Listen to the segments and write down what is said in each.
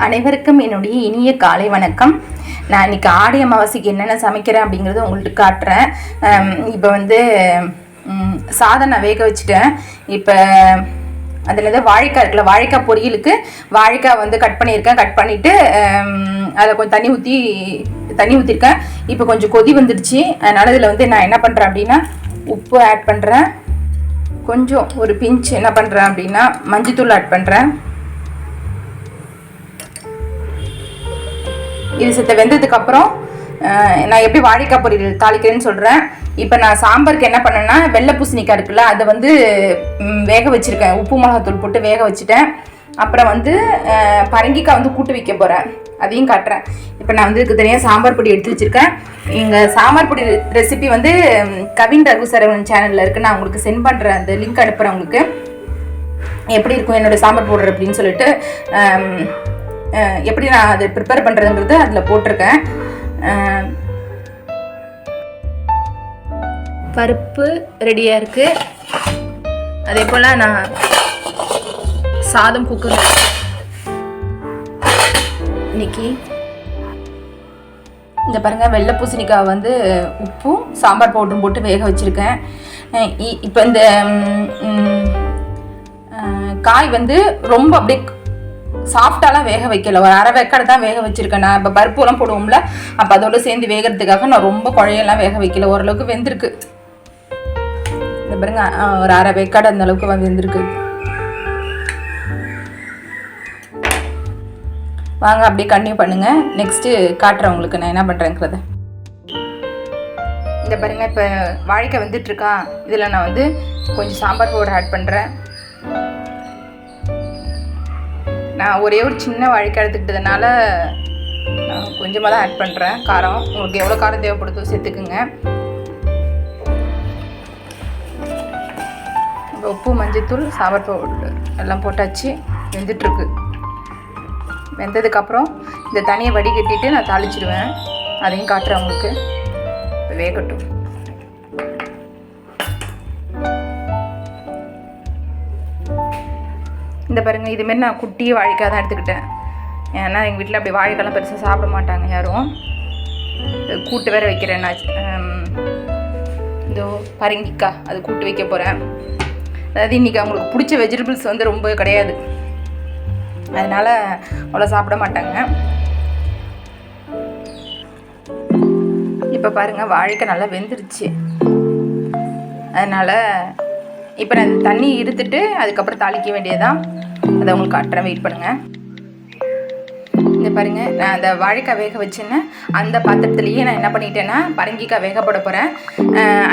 அனைவருக்கும் என்னுடைய இனிய காலை வணக்கம். நான் இன்னைக்கு ஆடி அமாவாசைக்கு என்னென்ன சமைக்கிறேன் அப்படிங்கிறத உங்கள்கிட்ட காட்டுறேன். இப்போ வந்து சாதம் நான் வேக வச்சுட்டேன். இப்போ அதில் வந்து வாழைக்காய் இருக்குல்ல வாழைக்காய் பொரியலுக்கு வாழைக்காய் வந்து கட் பண்ணியிருக்கேன். கட் பண்ணிவிட்டு அதில் கொஞ்சம் தண்ணி ஊற்றி தண்ணி ஊற்றிருக்கேன் இப்போ கொஞ்சம் கொதி வந்துடுச்சு. அதனால் இதில் வந்து நான் என்ன பண்ணுறேன் அப்படின்னா உப்பு ஆட் பண்ணுறேன் கொஞ்சம் ஒரு பிஞ்ச் என்ன பண்ணுறேன் அப்படின்னா மஞ்சத்தூள் ஆட் பண்ணுறேன் இது சித்த வெந்ததுக்கு அப்புறம் நான் எப்படி வாழைக்காய் பொரியல் தாளிக்கிறேன்னு சொல்கிறேன் இப்போ நான் சாம்பாருக்கு என்ன பண்ணேன்னா வெள்ளை பூசணிக்காய் இருக்குல்ல அதை வந்து வேக வச்சுருக்கேன். உப்பு மிளகாத்தூள் போட்டு வேக வச்சுட்டேன். அப்புறம் வந்து பரங்கிக்காய் வந்து கூட்டு வைக்க போகிறேன் அதையும் காட்டுறேன். இப்போ நான் வந்து இதுக்கு தனியாக சாம்பார் பொடி எடுத்து வச்சுருக்கேன். எங்கள் சாம்பார் பொடி ரெசிபி வந்து கவின் ரகு சரவணன் சேனலில் இருக்குது நான் உங்களுக்கு சென்ட் பண்ணுறேன் அந்த லிங்க் அனுப்புகிறேன் உங்களுக்கு. எப்படி இருக்கும் என்னோடய சாம்பார் பவுடர் அப்படின்னு சொல்லிட்டு எப்படி நான் அதை ப்ரிப்பேர் பண்ணுறதுங்கிறது அதில் போட்டிருக்கேன். பருப்பு ரெடியாக இருக்குது அதே போல் நான் சாதம் குக்கர் இன்னைக்கு இந்த பாருங்க வெள்ளை பூசணிக்காய் வந்து உப்பும் சாம்பார் பவுடரும் போட்டு வேக வச்சுருக்கேன். இப்போ இந்த காய் வந்து ரொம்ப அப்படியே சாஃப்டாலாம் வேக வைக்கல. ஒரு அரை வேக்காடு தான் வேக வச்சிருக்கேன். நான் இப்போ பருப்புலாம் போடுவோம்ல அப்போ அதோட சேர்ந்து வேகிறதுக்காக நான் ரொம்ப குழையெல்லாம் வேக வைக்கல. ஓரளவுக்கு வெந்திருக்கு. இந்த பாருங்க ஒரு அரை வேக்காடு அந்த அளவுக்கு வெந்திருக்கு. வாங்க அப்படியே கண்டினியூ பண்ணுங்க. நெக்ஸ்ட்டு காட்டுறேன் உங்களுக்கு நான் என்ன பண்ணுறேங்கிறத இந்த பாருங்க இப்போ வாழைக்காய் வந்துட்டு இருக்கா இதில் நான் வந்து கொஞ்சம் சாம்பார் பவுடர் ஆட் பண்ணுறேன் நான் ஒரே ஒரு சின்ன வழக்கு எடுத்துக்கிட்டதுனால நான் கொஞ்சமாக தான் ஆட் பண்ணுறேன் காரம். உங்களுக்கு எவ்வளோ காரம் தேவைப்படுதோ சேர்த்துக்குங்க. உப்பு மஞ்சத்தூள் சாம்பார் பவுடர் எல்லாம் போட்டாச்சு. வெந்துட்டுருக்கு. வெந்ததுக்கப்புறம் இந்த தனியை வடிகட்டிட்டு நான் தாளிச்சிடுவேன் அதையும் காட்டுறேன் உங்களுக்கு. வேகட்டும். இந்த பாருங்க இதுமாரி நான் குட்டியே வாழைக்காய் தான் எடுத்துக்கிட்டேன். ஏன்னா எங்கள் வீட்டில் அப்படி வாழைக்காலாம் பெருசாக சாப்பிட மாட்டாங்க யாரும். கூட்டு வேற வைக்கிறேன் நான். இதோ பரங்கிக்காய் அது கூட்டு வைக்க போகிறேன் அதாவது இன்றைக்கி அவங்களுக்கு பிடிச்ச வெஜிடபிள்ஸ் வந்து ரொம்ப கிடையாது. அதனால் அவ்வளோ சாப்பிட மாட்டாங்க. இப்போ பாருங்கள் வாழைக்காய் நல்லா வெந்துருச்சு. அதனால் இப்போ நான் தண்ணி இருத்துட்டு அதுக்கப்புறம் தாளிக்க வேண்டியதுதான். அதை உங்களுக்கு காட்டுறேன். வெயிட் பண்ணுங்கள் இந்த பாருங்கள் நான் அந்த வாழைக்காய் வேக வச்சேன்னு அந்த பாத்திரத்துலேயே நான் என்ன பண்ணிட்டேன்னா பரங்கிக்காய் வேக போட போகிறேன்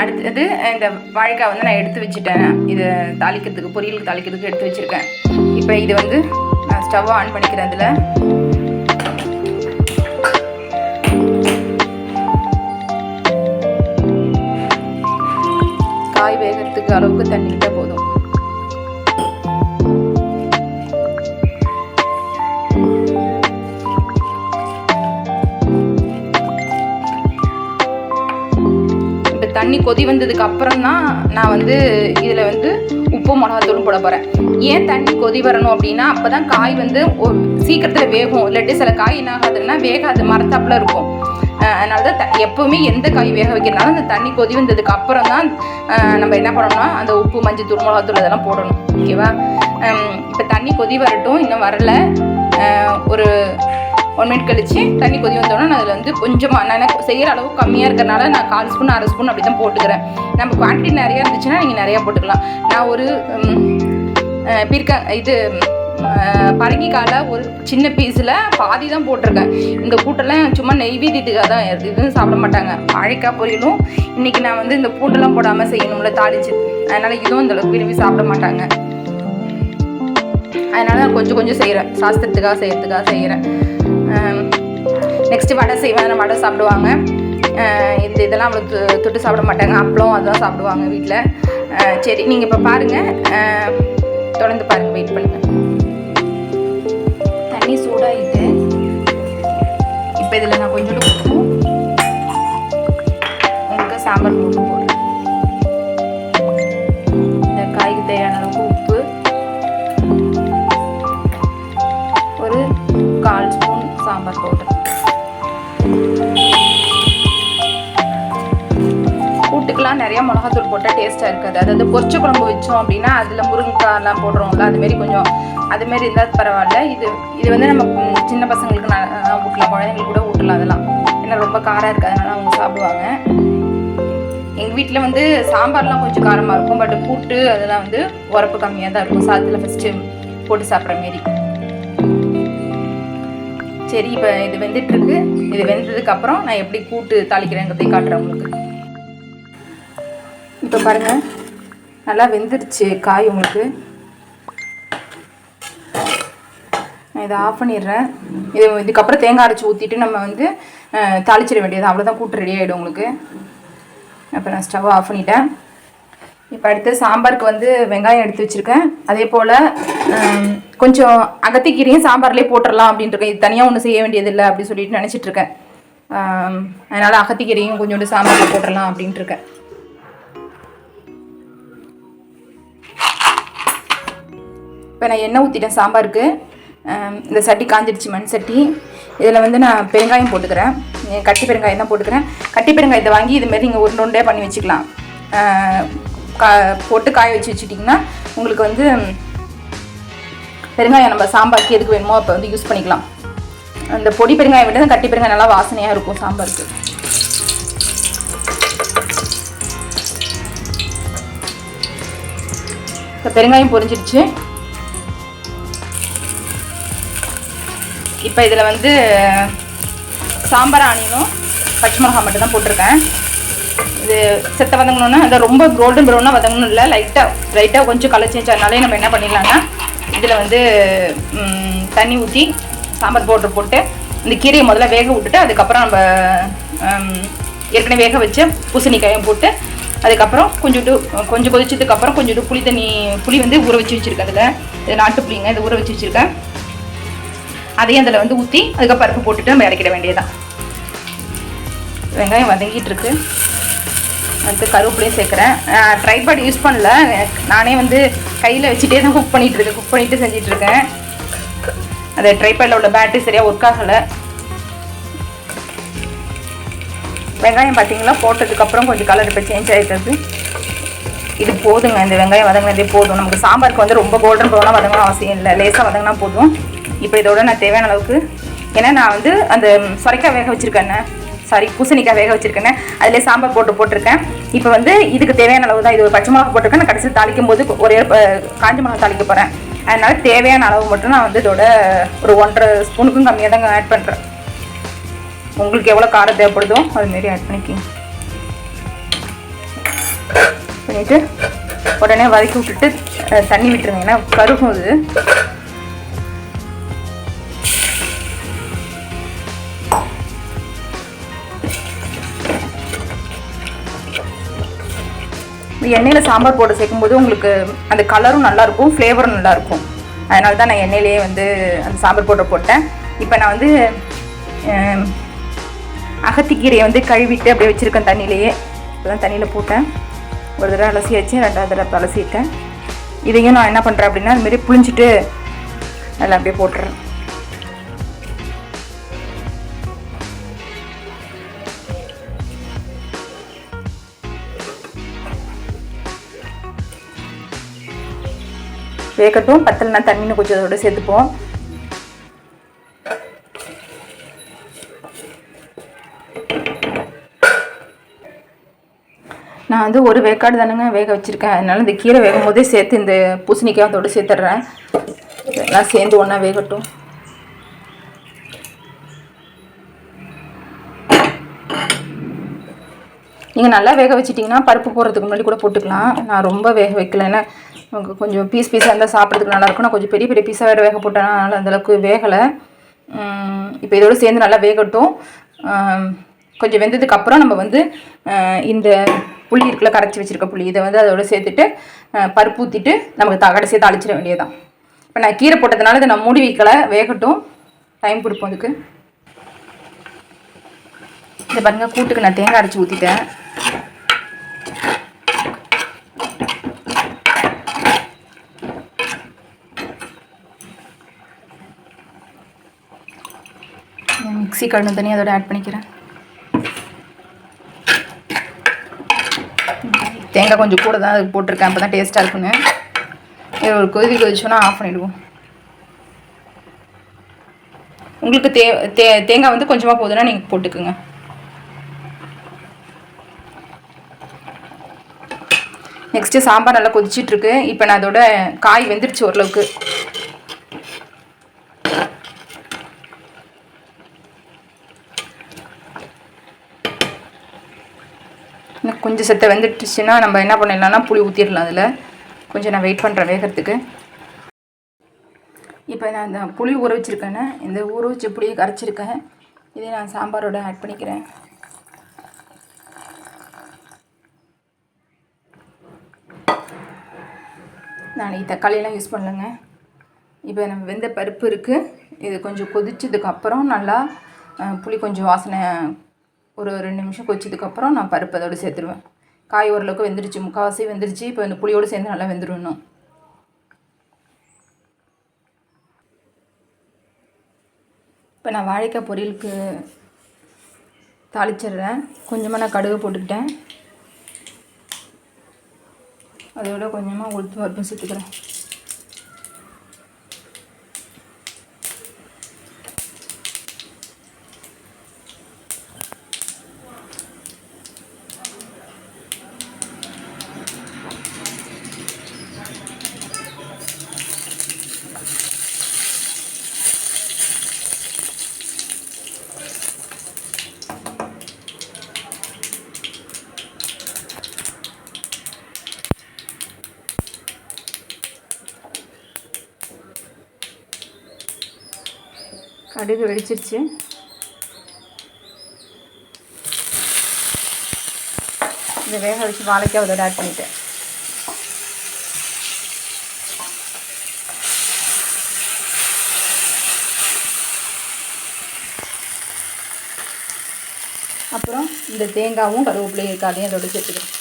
அடுத்தது இந்த வாழைக்காய் வந்து நான் எடுத்து வச்சுட்டேன். இது தாளிக்கிறதுக்கு பொரியலுக்கு தாளிக்கிறதுக்கு எடுத்து வச்சுருக்கேன். இப்போ இது வந்து நான் ஆன் பண்ணிக்கிறேன் அதில் காய் வேகிறதுக்கு அளவுக்கு தண்ணி விட்டால் போதும். இப்போ தண்ணி கொதி வந்ததுக்கு அப்புறம் தான் நான் வந்து இதில் வந்து உப்பு மிளகாத்தூளும் போட போகிறேன் ஏன் தண்ணி கொதி வரணும் அப்படின்னா அப்போ தான் காய் வந்து சீக்கிரத்தில் வேகும். இல்லாட்டி சில காய் என்ன ஆகாதுன்னா வேகாது. மரத்தாப்பில் இருக்கும். அதனால தான் த- எப்பவுமே எந்த காய் வேக வைக்கிறனாலும் அந்த தண்ணி கொதி வந்ததுக்கு அப்புறம் தான் நம்ம என்ன பண்ணணும்னா அந்த உப்பு மஞ்சள் மிளகாத்தூள் இதெல்லாம் போடணும். ஓகேவா இப்போ தண்ணி கொதி வரட்டும் இன்னும் வரல. ஒரு ஒன் மினிட் கழித்து தண்ணி கொதி வந்தோடனே நான் அதில் வந்து கொஞ்சமாக நான் எனக்கு செய்கிற அளவு கம்மியாக இருக்கிறனால நான் கால் ஸ்பூன் அரை ஸ்பூன் அப்படி தான் போட்டுக்கிறேன். நம்ம குவான்டிட்டி நிறையா இருந்துச்சுன்னா நீங்கள் நிறையா போட்டுக்கலாம். நான் ஒரு பிற்க இது அஹ், ஒரு சின்ன பீஸில் பாதி தான் போட்டிருக்கேன். இந்த கூட்டெல்லாம் சும்மா நெய்வேத்தியத்துக்காக தான் இது இதுவும் சாப்பிட மாட்டாங்க. வாழைக்காய் பொரியலும். இன்றைக்கி நான் வந்து இந்த பூண்டெல்லாம் போடாமல் செய்யணும்ல தாளிச்சு. அதனால் இதுவும் அந்தளவுக்கு விரும்பி சாப்பிட மாட்டாங்க. அதனால நான் கொஞ்சம் கொஞ்சம் செய்கிறேன் சாஸ்திரத்துக்காக செய்கிறதுக்காக செய்கிறேன் நெக்ஸ்ட்டு வடை செய்வேன். வடை சாப்பிடுவாங்க. இந்த இதெல்லாம் அவளுக்கு தொட்டு சாப்பிட மாட்டாங்க. அப்பளம் அதெல்லாம் சாப்பிடுவாங்க வீட்டில் சரி நீங்கள் இப்போ பாருங்கள் தொடர்ந்து பாருங்கள் வெயிட் பண்ணுங்கள் இப்போ இதில் நான் கொஞ்சோண்டு உப்பு உங்களுக்கு சாம்பார் போட்டு மிளகாத்தூள் போட்டால் டேஸ்ட்டாக இருக்காது. அதாவது பொரிச்ச குழம்பு வச்சோம் அப்படின்னா அதில் முருங்கைக்காய்லாம் போடுறோம்ல அதுமாரி கொஞ்சம் அதுமாரி இருந்தால் பரவாயில்ல. இது இது வந்து நம்ம சின்ன பசங்களுக்கு நான் ஊட்டலாம். குழந்தைங்களுக்கு கூட ஊட்டலாம் அதெல்லாம். ஏன்னா ரொம்ப காரம் இருக்காதனால அவங்க சாப்பிடுவாங்க. எங்கள் வீட்டில் வந்து சாம்பார்லாம் கொஞ்சம் காரமாக இருக்கும். பட் கூட்டு அதெல்லாம் வந்து உரப்பு கம்மியாக தான் இருக்கும். சாதத்தில் ஃபஸ்ட்டு போட்டு சாப்பிட்ற மாரி. சரி இப்போ இது வெந்துட்டுருக்கு இது வெந்ததுக்கப்புறம் நான் எப்படி கூட்டு தாளிக்கிறேங்கிறதையும் காட்டுறேன் உங்களுக்கு. இப்போ பாருங்கள் நல்லா வெந்துருச்சு காய் உங்களுக்கு. நான் இதை ஆஃப் பண்ணிடுறேன். இது இதுக்கப்புறம் தேங்காய் அரைச்சி ஊற்றிட்டு நம்ம வந்து தாளிச்சிட வேண்டியது. அவ்வளோதான் கூட்டு ரெடி ஆகிடும் உங்களுக்கு. அப்போ நான் ஸ்டவ் ஆஃப் பண்ணிட்டேன். இப்போ அடுத்து சாம்பாருக்கு வந்து வெங்காயம் எடுத்து வச்சுருக்கேன். அதே போல் கொஞ்சம் அகத்திக்கீரையும் சாம்பார்லேயே போட்டுடலாம் அப்படின்ட்டு இது தனியாக ஒன்றும் செய்ய வேண்டியதில்லை அப்படின்னு சொல்லிட்டு நினச்சிட்ருக்கேன் அதனால் அகத்திக்கீரையும் கொஞ்சோண்டு சாம்பாரில் போட்டுடலாம் அப்படின்ட்டுருக்கேன். இப்போ நான் எண்ணெய் ஊற்றிட்டேன் சாம்பாருக்கு. இந்த சட்டி காஞ்சிடுச்சு மண் சட்டி. இதில் வந்து நான் பெருங்காயம் போட்டுக்கிறேன். கட்டி பெருங்காயம் தான் போட்டுக்கிறேன். கட்டி பெருங்காயத்தை வாங்கி இதுமாரி நீங்கள் உருண்டை உருண்டையாக பண்ணி வச்சுக்கலாம். கா போட்டு காய வச்சு வச்சுட்டிங்கன்னா உங்களுக்கு வந்து பெருங்காயம் நம்ம சாம்பாருக்கு எதுக்கு வேணுமோ அப்போ வந்து யூஸ் பண்ணிக்கலாம். அந்த பொடி பெருங்காயம் விட கட்டி பெருங்காயம் நல்லா வாசனையாக இருக்கும் சாம்பாருக்கு. இப்போ பெருங்காயம் பொரிஞ்சிடுச்சு. இப்போ இதில் வந்து சாம்பார் ஆனியனும் பச்சை மிளகாய் மட்டும் தான் போட்டிருக்கேன். இது செத்த வதங்கணும்னா அதை ரொம்ப கோல்டன் ப்ரௌனாக வதங்கணும் இல்லை லைட்டாக லைட்டாக கொஞ்சம் கலர் சேஞ்ச் ஆனாலே நம்ம என்ன பண்ணிடலாம்னா இதில் வந்து தண்ணி ஊற்றி சாம்பார் பவுடர் போட்டு இந்த கீரையை முதல்ல வேக விட்டுட்டு அதுக்கப்புறம் நம்ம ஏற்கனவே வேக வச்ச பூசணிக்காயும் போட்டு அதுக்கப்புறம் கொஞ்சோண்டு கொஞ்சம் கொதிச்சதுக்கப்புறம் கொஞ்சோண்டு புளி தண்ணி புளி வந்து ஊற வச்சு வச்சுருக்கேன் அதில். இது நாட்டு புளிங்க இதை ஊற வச்சு வச்சுருக்கேன். அதையும் அதில் வந்து ஊற்றி அதுக்கப்புறம் பருப்பு போட்டுட்டு நம்ம இறக்கிட வேண்டியதுதான். வெங்காயம் வதங்கிட்டு இருக்கு. அடுத்து கருவேப்பிலையும் சேர்க்குறேன். ட்ரைபாட் யூஸ் பண்ணல. நானே வந்து கையில் வச்சுட்டே தான் குக் பண்ணிட்டு இருக்கேன். குக் பண்ணிட்டு செஞ்சுட்டு இருக்கேன். அந்த ட்ரைபாடில் உள்ள பேட்டரி சரியாக ஒர்க் ஆகலை. வெங்காயம் பார்த்திங்கனா போட்டதுக்கப்புறம் கொஞ்சம் கலர் இப்போ சேஞ்ச் ஆகிடுறது இது போதுங்க. இந்த வெங்காயம் வதங்கினதே போதும். நமக்கு சாம்பாருக்கு வந்து ரொம்ப கோல்டன் ப்ரௌனாக வதங்கணும் அவசியம் இல்லை. லேசாக வதங்கினா போதும். இப்போ இதோட நான் தேவையான அளவுக்கு ஏன்னா நான் வந்து அந்த சொரைக்காய் வேக வச்சுருக்கேன் சாரி பூசணிக்காய் வேக வச்சுருக்கேன் அதிலே சாம்பார் போட்டு போட்டிருக்கேன். இப்போ வந்து இதுக்கு தேவையான அளவு தான் இது ஒரு பச்சை மிளகா போட்டிருக்கேன். நான் கடைசியில் தாளிக்கும் போது ஒரே காஞ்ச மிளகா தாளிக்க போகிறேன் அதனால் தேவையான அளவு மட்டும் நான் வந்து இதோட ஒரு ஒன்றரை ஸ்பூனுக்கும் கம்மியாக தாங்க ஆட் பண்ணுறேன் உங்களுக்கு எவ்வளோ காரம் தேவைப்படுதோ அதுமாரி ஆட் பண்ணிக்கிங்க. பண்ணிவிட்டு உடனே வதக்கி விட்டுட்டு தண்ணி விட்டுருங்க. ஏன்னா கருகும் அது. எண்ணெயில் சாம்பார் போட்டு சேர்க்கும்போது உங்களுக்கு அந்த கலரும் நல்லாயிருக்கும் ஃப்ளேவரும் நல்லாயிருக்கும். அதனால தான் நான் எண்ணெயிலேயே வந்து அந்த சாம்பார் போட்டு போட்டேன். இப்போ நான் வந்து அகத்திக்கீரையை வந்து கழுவிட்டு அப்படியே வச்சுருக்கேன் தண்ணியிலேயே. இப்போதான் தண்ணியில் போட்டேன். ஒரு தடவை அலசி வச்சு ரெண்டாவது தடவை அலசிட்டேன். இதையும் நான் என்ன பண்ணுறேன் அப்படின்னா அதுமாரி புளிஞ்சிட்டு நல்லா அப்படியே போட்டுறேன். வேகட்டும். பத்தலைனா தண்ணின்னு கொஞ்சம் அதோட சேர்த்துப்போம். நான் வந்து ஒரு வேக்காடு தானுங்க வேக வச்சுருக்கேன். அதனால் இந்த கீரை வேகும் போதே சேர்த்து இந்த பூசணிக்காய் அதோடு சேர்த்துட்றேன். எல்லாம் சேர்ந்து ஒன்றா வேகட்டும். நீங்கள் நல்லா வேக வச்சிட்டிங்கன்னா பருப்பு போடுறதுக்கு முன்னாடி கூட போட்டுக்கலாம். நான் ரொம்ப வேக வைக்கல. ஏன்னா கொஞ்சம் பீஸ் பீஸாக இருந்தால் சாப்பிட்றதுக்கு நல்லாயிருக்கும் நான் கொஞ்சம் பெரிய பெரிய பீஸாக வேறு வேக போட்டேன் அதனால் அந்தளவுக்கு வேகலை. இப்போ இதோட சேர்ந்து நல்லா வேகட்டும். கொஞ்சம் வெந்ததுக்கு அப்புறம் நம்ம வந்து இந்த புளி இருக்குல்ல கரைச்சி வச்சுருக்க புளி இதை வந்து அதோட சேர்த்துட்டு பருப்பு ஊற்றிட்டு நமக்கு த கடைசியாக தாளிச்சிட வேண்டியதுதான். இப்போ நான் கீரை போட்டதுனால இதை நான் மூடி வைக்கலை. வேகட்டும். டைம் கொடுப்போம் அதுக்கு இதை பாருங்கள் கூட்டுக்கு நான் தேங்காய் அரைச்சி ஊற்றிட்டேன் மிக்ஸி கழுவு தனியாக அதோட ஆட் பண்ணிக்கிறேன். தேங்காய் கொஞ்சம் கூட தான் அதுக்கு போட்டிருக்கேன். அப்போ தான் டேஸ்ட்டாக இருக்குன்னு. இது ஒரு கொதி கொதிச்சோன்னா ஆஃப் பண்ணிவிடுவோம் உங்களுக்கு தே தே தேங்காய் வந்து கொஞ்சமாக போதுன்னா நீங்கள் போட்டுக்குங்க. நெக்ஸ்ட்டு சாம்பார் நல்லா கொதிச்சிட்ருக்கு இப்போ நான் அதோட காய் வெந்துருச்சு ஓரளவுக்கு. கொஞ்சம் செத்த வெந்துட்டுச்சுன்னா நம்ம என்ன பண்ணிடலாம்னா புளி ஊற்றிடலாம் அதில். கொஞ்சம் நான் வெயிட் பண்ணுறேன் வேகிறதுக்கு. இப்போ நான் இந்த புளி ஊற வச்சுருக்கேன்னு இந்த ஊற வச்ச புளியை கரைச்சிருக்கேன். இதை நான் சாம்பாரோட ஆட் பண்ணிக்கிறேன். நான் தக்காளியெலாம் யூஸ் பண்ணலங்க. இப்போ நம்ம வெந்த பருப்பு இருக்குது இது கொஞ்சம் கொதிச்சதுக்கப்புறம் நல்லா புளி கொஞ்சம் வாசனை ஒரு ரெண்டு நிமிஷம் கொதிச்சதுக்கப்புறம் நான் பருப்பு அதோட சேர்த்துருவேன். காய் ஓரளவுக்கு வெந்துருச்சு முக்கால்வாசி வெந்துருச்சு இப்போ இந்த புளியோடு சேர்ந்து நல்லா வெந்துடணும் இப்போ நான் வாழைக்காய் பொரியலுக்கு தாளிச்சிடுறேன். கொஞ்சமாக நான் கடுகு போட்டுக்கிட்டேன். அதோட கொஞ்சமாக உளுத்து பருப்பும் சேர்த்துக்கிறேன். கடுகு வெடிச்சிருச்சு. இந்த வேக வச்சு வாழைக்காய் அதோட ஆட் பண்ணிட்டேன். அப்புறம் இந்த தேங்காவும் கருவேப்பிலையும் இருக்காதையும் அதோட சேர்த்துக்கிறேன்.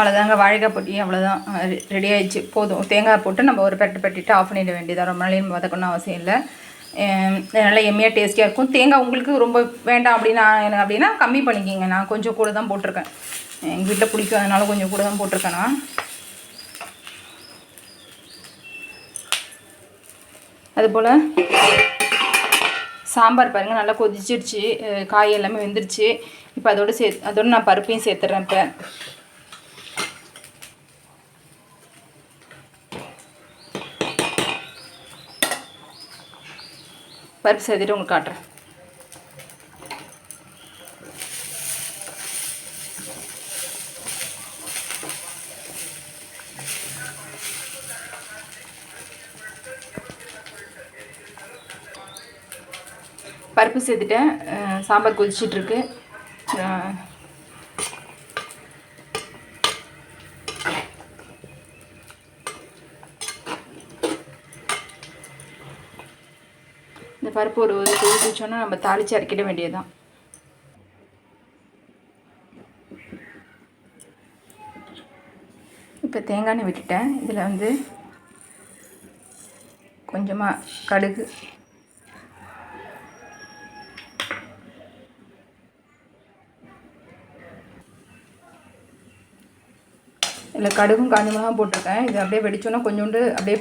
அவ்வளோதாங்க வாழைக்காய் பொட்டி அவ்வளோதான் ரெடி ஆயிடுச்சு. போதும். தேங்காய் போட்டு நம்ம ஒரு பெட்டு பெட்டிட்டு ஆஃப் பண்ணிட வேண்டியதாக ரொம்ப நாளையும் வதக்கணும்னு அவசியம் இல்லை. நல்லா எம்மியாக டேஸ்டியாக இருக்கும். தேங்காய் உங்களுக்கு ரொம்ப வேண்டாம் அப்படின்னா எனக்கு அப்படின்னா கம்மி பண்ணிக்கிங்க. நான் கொஞ்சம் கூட தான் போட்டிருக்கேன். எங்கள் வீட்டில் பிடிக்கும் அதனால கொஞ்சம் கூட தான் போட்டிருக்கேன் நான். அதுபோல் சாம்பார் பாருங்கள் நல்லா கொதிச்சிருச்சு காய் எல்லாமே வெந்துருச்சு. இப்போ அதோட சே அதோட நான் பருப்பையும் சேர்த்துட்றேன் இப்போ. பருப்பு சேர்த்துட்டு உங்களுக்கு காட்டுறேன். பருப்பு சேர்த்துட்டேன் சாம்பார் கொதிச்சிட்ருக்கு இந்த பருப்பு ஒரு ஒரு வச்சோன்னா நம்ம தாளித்து அரைக்கிட வேண்டியதுதான். இப்போ தேங்காய் எண்ணெய் விட்டுட்டேன். இதில் வந்து கொஞ்சமாக கடுகு. இதில் கடுகும் காஞ்ச மிளகாயும் போட்டிருக்கேன். இது அப்படியே வெடிச்சோன்னா கொஞ்சோண்டு அப்படியே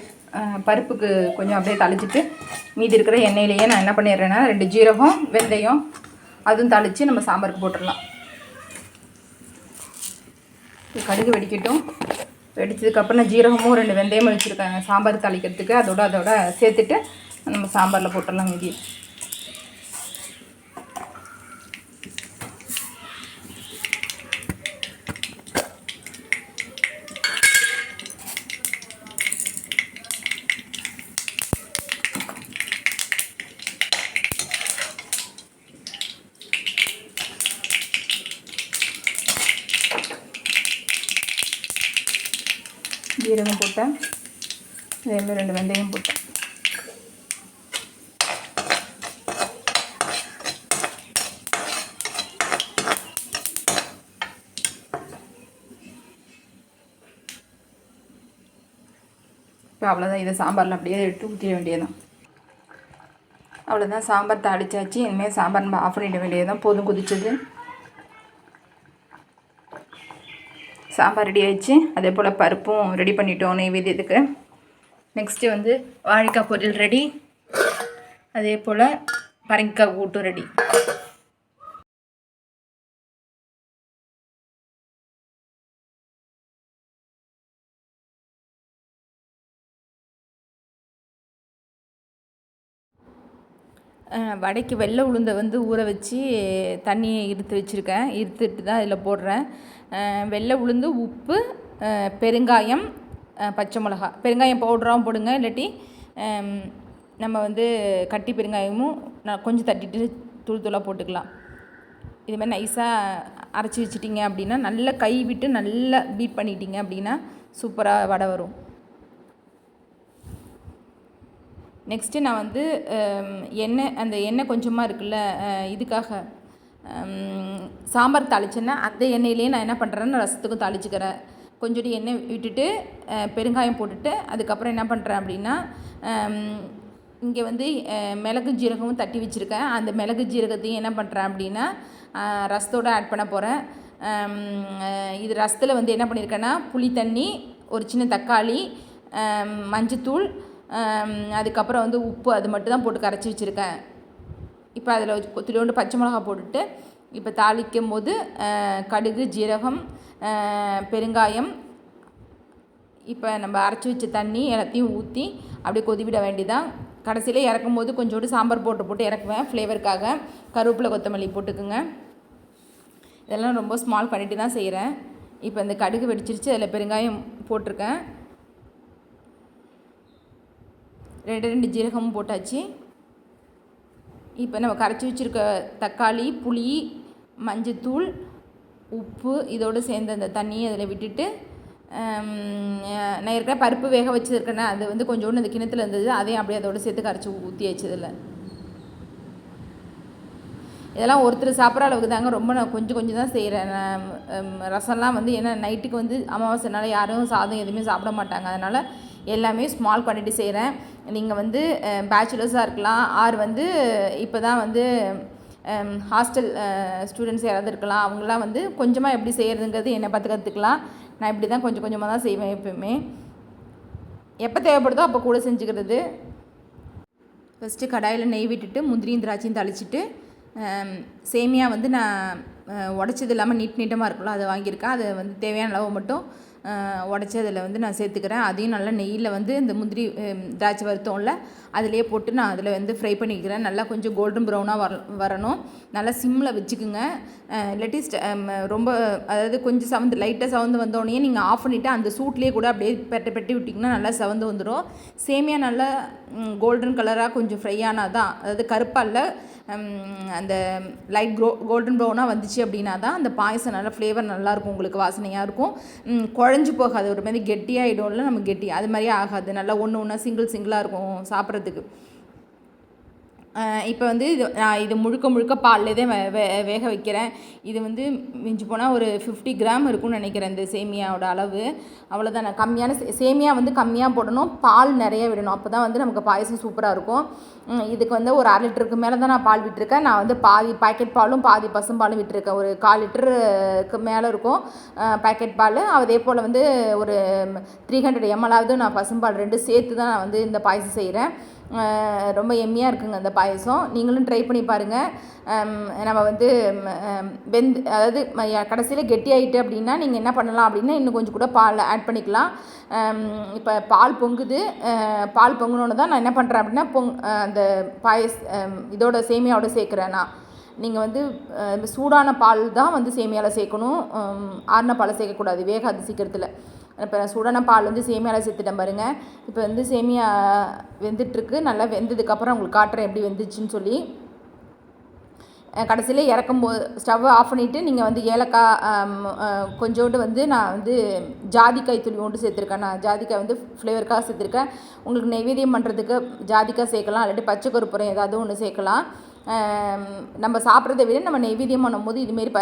பருப்புக்கு கொஞ்சம் அப்படியே தாளிச்சிட்டு மீதி இருக்கிற எண்ணெயிலேயே நான் என்ன பண்ணிடுறேன்னா ரெண்டு ஜீரகம் வெந்தயம் அதுவும் தாளித்து நம்ம சாம்பாருக்கு போட்டுடலாம். கடுகு வெடிக்கட்டும். வெடிச்சதுக்கப்புறம் நான் ஜீரகமும் ரெண்டு வெந்தயமும் வச்சுருக்கேன். சாம்பார் தாளிக்கிறதுக்கு அதோட அதோட சேர்த்துட்டு நம்ம சாம்பாரில் போட்டுடலாம் மீதி. சீரகம் போட்டேன். அதேமாதிரி ரெண்டு வெந்தயம் போட்டேன். இப்போ அவ்வளோதான் இதை சாம்பாரில் அப்படியே எடுத்து ஊற்றிட வேண்டியதுதான். அவ்வளோதான் சாம்பார் தாளிச்சாச்சு. இனிமேல் சாம்பார் நம்ம ஆஃப் பண்ணிட வேண்டியது தான் போதும் குதிச்சது. சாம்பார் ரெடி ஆயிடுச்சு. அதே போல் பருப்பும் ரெடி பண்ணிட்டோம் நெய்வேதியத்துக்கு நெக்ஸ்ட்டு வந்து வாழைக்காய் பொரியல் ரெடி அதே போல் பரங்கிக்காய் கூட்டும் ரெடி வடைக்கு வெள்ளை உளுந்தை வந்து ஊற வச்சு தண்ணியை இருத்து வச்சுருக்கேன். இருத்துட்டு தான் இதில் போடுறேன். வெள்ளை உளுந்து உப்பு பெருங்காயம் பச்சை மிளகா. பெருங்காயம் பவுடராகவும் போடுங்க. இல்லாட்டி நம்ம வந்து கட்டி பெருங்காயமும் நான் கொஞ்சம் தட்டிட்டு தூள் தூளாக போட்டுக்கலாம். இது மாதிரி நைஸாக அரைச்சி வச்சிட்டிங்க அப்படின்னா நல்லா கை விட்டு நல்லா பீட் பண்ணிட்டீங்க அப்படின்னா சூப்பராக வடை வரும். நெக்ஸ்ட்டு நான் வந்து எண்ணெய் அந்த எண்ணெய் கொஞ்சமாக இருக்குல்ல இதுக்காக சாம்பார் தாளிச்சேன்னா அந்த எண்ணெயிலேயே நான் என்ன பண்ணுறேன்னு ரசத்துக்கும் தாளிச்சுக்கிறேன். கொஞ்சோண்டு எண்ணெய் விட்டுட்டு பெருங்காயம் போட்டுட்டு அதுக்கப்புறம் என்ன பண்ணுறேன் அப்படின்னா இங்கே வந்து மிளகு ஜீரகமும் தட்டி வச்சுருக்கேன். அந்த மிளகு ஜீரகத்தையும் என்ன பண்ணுறேன் அப்படின்னா ரசத்தோடு ஆட் பண்ண போகிறேன் இது ரசத்தில் வந்து என்ன பண்ணியிருக்கேன்னா புளி தண்ணி ஒரு சின்ன தக்காளி மஞ்சத்தூள் அதுக்கப்புறம் வந்து உப்பு அது மட்டும் தான் போட்டு கரைச்சி வச்சுருக்கேன். இப்போ அதில் துளியோண்டு பச்சை மிளகா போட்டுட்டு இப்போ தாளிக்கும் போது கடுகு ஜீரகம் பெருங்காயம் இப்போ நம்ம அரைச்சி வச்ச தண்ணி எல்லாத்தையும் ஊற்றி அப்படியே கொதிவிட வேண்டிதான் கடைசியில் இறக்கும் போது கொஞ்சோண்டு சாம்பார் போட்டு போட்டு இறக்குவேன் ஃப்ளேவருக்காக கருவேப்பிலை கொத்தமல்லி போட்டுக்குங்க. இதெல்லாம் ரொம்ப ஸ்மால் பண்ணிட்டு தான் செய்கிறேன் இப்போ இந்த கடுகு வெடிச்சிருச்சு அதில் பெருங்காயம் போட்டிருக்கேன். ரெண்டு ரெண்டு ஜீரகமும் போட்டாச்சு. இப்போ நம்ம கரைச்சி வச்சுருக்க தக்காளி புளி மஞ்சத்தூள் உப்பு இதோடு சேர்ந்து அந்த தண்ணியை அதில் விட்டுட்டு நான் ஏற்கனவே பருப்பு வேக வச்சுருக்கேனே அது வந்து கொஞ்சோண்டு அந்த கிணத்துல இருந்தது அதையும் அப்படியே அதோடு சேர்த்து கரைச்சி ஊற்றி இதில் இதெல்லாம் ஒருத்தர் சாப்பிட்ற அளவுக்கு தாங்க ரொம்ப நான் கொஞ்சம் கொஞ்சம் தான் செய்கிறேன் நான் ரசம்லாம் வந்து ஏன்னா நைட்டுக்கு வந்து அமாவாசைனால யாரும் சாதம் எதுவுமே சாப்பிட மாட்டாங்க. அதனால் எல்லாமே ஸ்மால் குவான்டிட்டி செய்கிறேன் நீங்கள் வந்து பேச்சுலர்ஸாக இருக்கலாம். ஆர் வந்து இப்போ தான் வந்து ஹாஸ்டல் ஸ்டூடெண்ட்ஸ் யாராவது இருக்கலாம். அவங்களாம் வந்து கொஞ்சமாக எப்படி செய்கிறதுங்கிறது என்னை பார்த்து கற்றுக்கலாம் நான் இப்படி தான் கொஞ்சம் கொஞ்சமாக தான் செய்வேன் எப்போயுமே. எப்போ தேவைப்படுதோ அப்போ கூட செஞ்சுக்கிறது. ஃபஸ்ட்டு கடாயில் நெய் விட்டுட்டு முந்திரியும் திராட்சையும் தாளிச்சிட்டு சேமியா வந்து நான் உடச்சது இல்லாமல் நீட் நீட்டமாக இருக்கும்ல அதை வாங்கியிருக்கேன். அதை வந்து தேவையான அளவு மட்டும் உடச்சி அதில் வந்து நான் சேர்த்துக்கிறேன். அதையும் நல்லா நெய்யில் வந்து இந்த முந்திரி திராட்சை வறுத்தோம்ல அதிலே போட்டு நான் அதில் வந்து ஃப்ரை பண்ணிக்கிறேன். நல்லா கொஞ்சம் கோல்டன் ப்ரௌனாக வர வரணும். நல்லா சிம்மில் வச்சுக்குங்க. அஹ், இல்லாட்டி ரொம்ப அதாவது கொஞ்சம் சவந்து லைட்டாக சவந்து வந்தோடனே நீங்கள் ஆஃப் பண்ணிவிட்டு அந்த சூட்லேயே கூட அப்படியே பெட்டை பெட்டி விட்டிங்கன்னா நல்லா சவந்து வந்துடும் சேமியா நல்லா கோல்டன் கலராக கொஞ்சம் ஃப்ரை ஆனால் தான் அதாவது கருப்பாக இல்லை அந்த லைட் க்ரோ கோல்டன் ப்ரௌனாக வந்துச்சு அப்படின்னா தான் அந்த பாயசம் நல்லா ஃப்ளேவர் நல்லாயிருக்கும் உங்களுக்கு வாசனையாக இருக்கும். குழஞ்சி குழஞ்சு போகாது. ஒரு மாதிரி கெட்டியாகிடும்ல நம்ம கெட்டி. அது மாதிரியே ஆகாது. நல்லா ஒன்று ஒன்றா சிங்கிள் சிங்கிளாக இருக்கும் சாப்பிட்றதுக்கு. இப்போ வந்து இது நான் இது முழுக்க முழுக்க பால்லே தான் வே வே- வேக வைக்கிறேன். இது வந்து மிஞ்சி போனால் ஒரு ஃபிஃப்டி கிராம் இருக்கும்னு நினைக்கிறேன் இந்த சேமியாவோட அளவு. அவ்வளோதான் நான் கம்மியான சே- சேமியா வந்து கம்மியாக போடணும். பால் நிறைய விடணும். அப்போ தான் வந்து நமக்கு பாயசம் சூப்பராக இருக்கும். இதுக்கு வந்து ஒரு அரை லிட்டருக்கு மேலே தான் நான் பால் விட்டுருக்கேன். நான் வந்து பாதி பாக்கெட் பாலும் பாதி பசும்பாலும் விட்டுருக்கேன். ஒரு கால் லிட்டருக்கு மேலே இருக்கும் பாக்கெட் பால். அதே போல் வந்து ஒரு த்ரீ ஹண்ட்ரட் எம்எல்லாவது நான் பசும்பால் ரெண்டு சேர்த்து தான் நான் வந்து இந்த பாயசம் செய்கிறேன் ரொம்ப எம்மியாக இருக்குங்க அந்த பாயசம். நீங்களும் ட்ரை பண்ணி பாருங்கள் நம்ம வந்து வெந்து அதாவது கடைசியில் கெட்டியாயிட்டு அப்படின்னா நீங்கள் என்ன பண்ணலாம் அப்படின்னா இன்னும் கொஞ்சம் கூட பால் ஆட் பண்ணிக்கலாம். இப்போ பால் பொங்குது. பால் பொங்கணுன்னு தான் நான் என்ன பண்ணுறேன் அப்படின்னா பொங் அந்த பாயஸ் இதோட சேமியாவோட சேர்க்குறேன் நான். நீங்கள் வந்து சூடான பால் தான் வந்து சேமியாவில் சேர்க்கணும். ஆறின பாலை சேர்க்கக்கூடாது. வேகாது சீக்கிரத்தில். இப்போ சூடான பால் வந்து சேமியாவில் சேர்த்துட்டேன் பாருங்கள் இப்போ வந்து சேமியா வெந்துட்டுருக்கு. நல்லா வெந்ததுக்கப்புறம் உங்களுக்கு காட்டுறேன் எப்படி வெந்துச்சுன்னு சொல்லி. கடைசியில் இறக்கும்போது ஸ்டவ்வை ஆஃப் பண்ணிவிட்டு நீங்கள் வந்து ஏலக்காய் கொஞ்சோண்டு வந்து நான் வந்து ஜாதிக்காய் துளி சேர்த்துருக்கேன். நான் ஜாதிக்காய் வந்து ஃப்ளேவருக்காக சேர்த்துருக்கேன். உங்களுக்கு நைவேத்தியம் பண்ணுறதுக்கு ஜாதிக்காய் சேர்க்கலாம். இல்லாட்டி பச்சை கருப்புரம் ஏதாவது ஒன்று சேர்க்கலாம். நம்ம சாப்பிட்றத விட நம்ம நெய்வேத்தியம் பண்ணும்போது இதுமாரி ப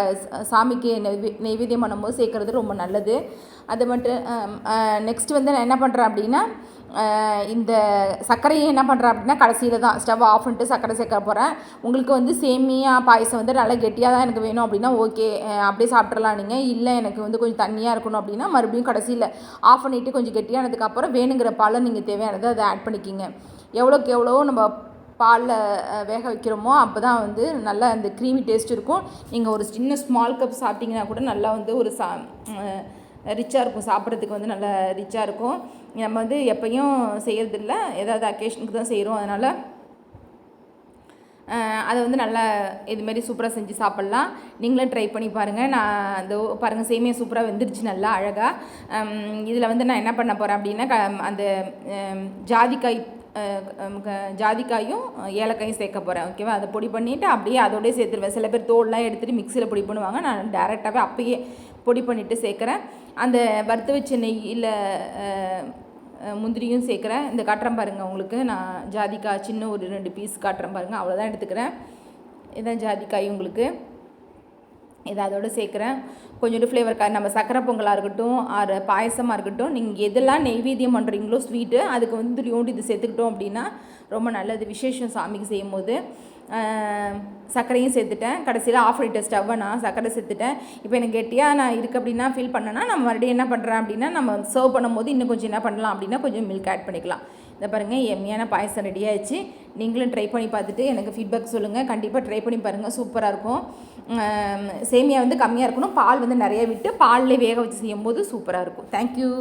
சாமிக்கு நெய்வே நெய்வேத்தியம் பண்ணும்போது சேர்க்குறது ரொம்ப நல்லது. அது மட்டும் நெக்ஸ்ட் வந்து நான் என்ன பண்ணுறேன் அப்படின்னா இந்த சர்க்கரையை என்ன பண்ணுறேன் அப்படின்னா கடைசியில் தான் ஸ்டவ் ஆஃப் பண்ணிட்டு சர்க்கரை சேர்க்க போகிறேன் உங்களுக்கு வந்து சேமியா பாயசம் வந்து நல்லா கெட்டியாக தான் எனக்கு வேணும் அப்படின்னா ஓகே அப்படியே சாப்பிட்றலாம் நீங்கள் இல்லை எனக்கு வந்து கொஞ்சம் தண்ணியாக இருக்கணும் அப்படின்னா மறுபடியும் கடைசியில் ஆஃப் பண்ணிவிட்டு கொஞ்சம் கெட்டியானதுக்கப்புறம் வேணுங்கிற பாலை நீங்கள் தேவையானதை அதை ஆட் பண்ணிக்கிங்க. எவ்வளோக்கு எவ்வளோ நம்ம பாலில் வேக வைக்கிறோமோ அப்போ தான் வந்து நல்லா அந்த க்ரீமி டேஸ்ட் இருக்கும். நீங்கள் ஒரு சின்ன ஸ்மால் கப் சாப்பிட்டிங்கன்னா கூட நல்லா வந்து ஒரு சா ரிச்சாக இருக்கும். சாப்பிட்றதுக்கு வந்து நல்லா ரிச்சாக இருக்கும். நம்ம வந்து எப்பயும் செய்கிறதில்ல ஏதாவது அக்கேஷனுக்கு தான் செய்கிறோம் அதனால் அதை வந்து நல்லா இதுமாரி சூப்பராக செஞ்சு சாப்பிட்லாம். நீங்களும் ட்ரை பண்ணி பாருங்கள் நான் அந்த பாருங்கள் சேமியா சூப்பராக வெந்துருச்சு நல்லா அழகாக இதில் வந்து நான் என்ன பண்ண போகிறேன் அப்படின்னா க அந்த ஜாதிக்காய் ஜாதிக்காயும் ஏலக்காயும் சேர்க்க போகிறேன் ஓகேவா அதை பொடி பண்ணிவிட்டு அப்படியே அதோடய சேர்த்துருவேன். சில பேர் தோல்லாம் எடுத்துகிட்டு மிக்சியில் பொடி பண்ணுவாங்க. நான் டேரெக்டாகவே அப்பயே பொடி பண்ணிவிட்டு சேர்க்குறேன். அந்த வறுத்து வச்ச நெய்யில் முந்திரியும் சேர்க்குறேன். இந்த காட்டுறேன் பாருங்கள் உங்களுக்கு. நான் ஜாதிக்காய் சின்ன ஒரு ரெண்டு பீஸ் காட்டுறேன் பாருங்கள் அவ்வளோதான் எடுத்துக்கிறேன். இதான் ஜாதிக்காய் உங்களுக்கு. இதை அதோடு சேர்க்குறேன். கொஞ்சோண்டு ஃப்ளேவர் நம்ம சக்கரை பொங்கலாக இருக்கட்டும் ஆறு பாயசமாக இருக்கட்டும் நீங்கள் எதெல்லாம் நெய்வேத்தியம் பண்ணுறீங்களோ ஸ்வீட்டு அதுக்கு வந்து துளியோண்டு இது சேர்த்துக்கிட்டோம் அப்படின்னா ரொம்ப நல்லது. விசேஷம் சாமிக்கு செய்யும் போது சர்க்கரையும் சேர்த்துட்டேன். கடைசியில் ஆஃப் லிட்டர் ஸ்டவ்வை நான் சர்க்கரை சேர்த்துட்டேன். இப்போ எனக்கு கெட்டியாக நான் இருக்குது அப்படின்னா ஃபீல் பண்ணேன்னா நம்ம மறுபடியும் என்ன பண்ணுறேன் அப்படின்னா நம்ம சர்வ் பண்ணும்போது இன்னும் கொஞ்சம் என்ன பண்ணலாம் அப்படின்னா கொஞ்சம் மில்க் ஆட் பண்ணிக்கலாம். இதை பாருங்கள் எம்மையான பாயசம் ரெடி ஆயிடுச்சு. நீங்களும் ட்ரை பண்ணி பார்த்துட்டு எனக்கு ஃபீட்பேக் சொல்லுங்கள் கண்டிப்பாக ட்ரை பண்ணி பாருங்கள் சூப்பராக இருக்கும். சேமியா வந்து கம்மியாக இருக்கணும். பால் வந்து நிறைய விட்டு பால்லே வேக வச்சு செய்யும்போது சூப்பராக இருக்கும். தேங்க்யூ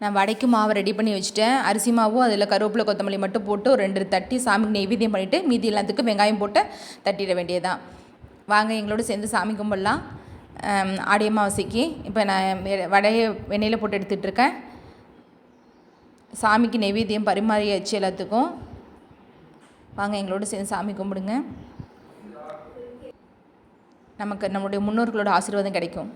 நான் வடைக்கு மாவை ரெடி பண்ணி வச்சுட்டேன். அரிசி மாவும் அதில் கருவேப்பிலை கொத்தமல்லி மட்டும் போட்டு ஒரு ரெண்டு தட்டி சாமிக்கு நெய்வேத்தியம் பண்ணிவிட்டு மீதி எல்லாத்துக்கும் வெங்காயம் போட்டு தட்டிட வேண்டியதுதான். வாங்க எங்களோட சேர்ந்து சாமி கும்பிடலாம். ஆடி அமாவாசைக்கு. இப்போ நான் வடையை வெண்ணெயில் போட்டு எடுத்துகிட்ருக்கேன் சாமிக்கு நெவேத்தியம் பரிமாறியாச்சு எல்லாத்துக்கும். வாங்க எங்களோட சேர்ந்து சாமி கும்பிடுங்க. நமக்கு நம்மளுடைய முன்னோர்களோட ஆசீர்வாதம் கிடைக்கும்.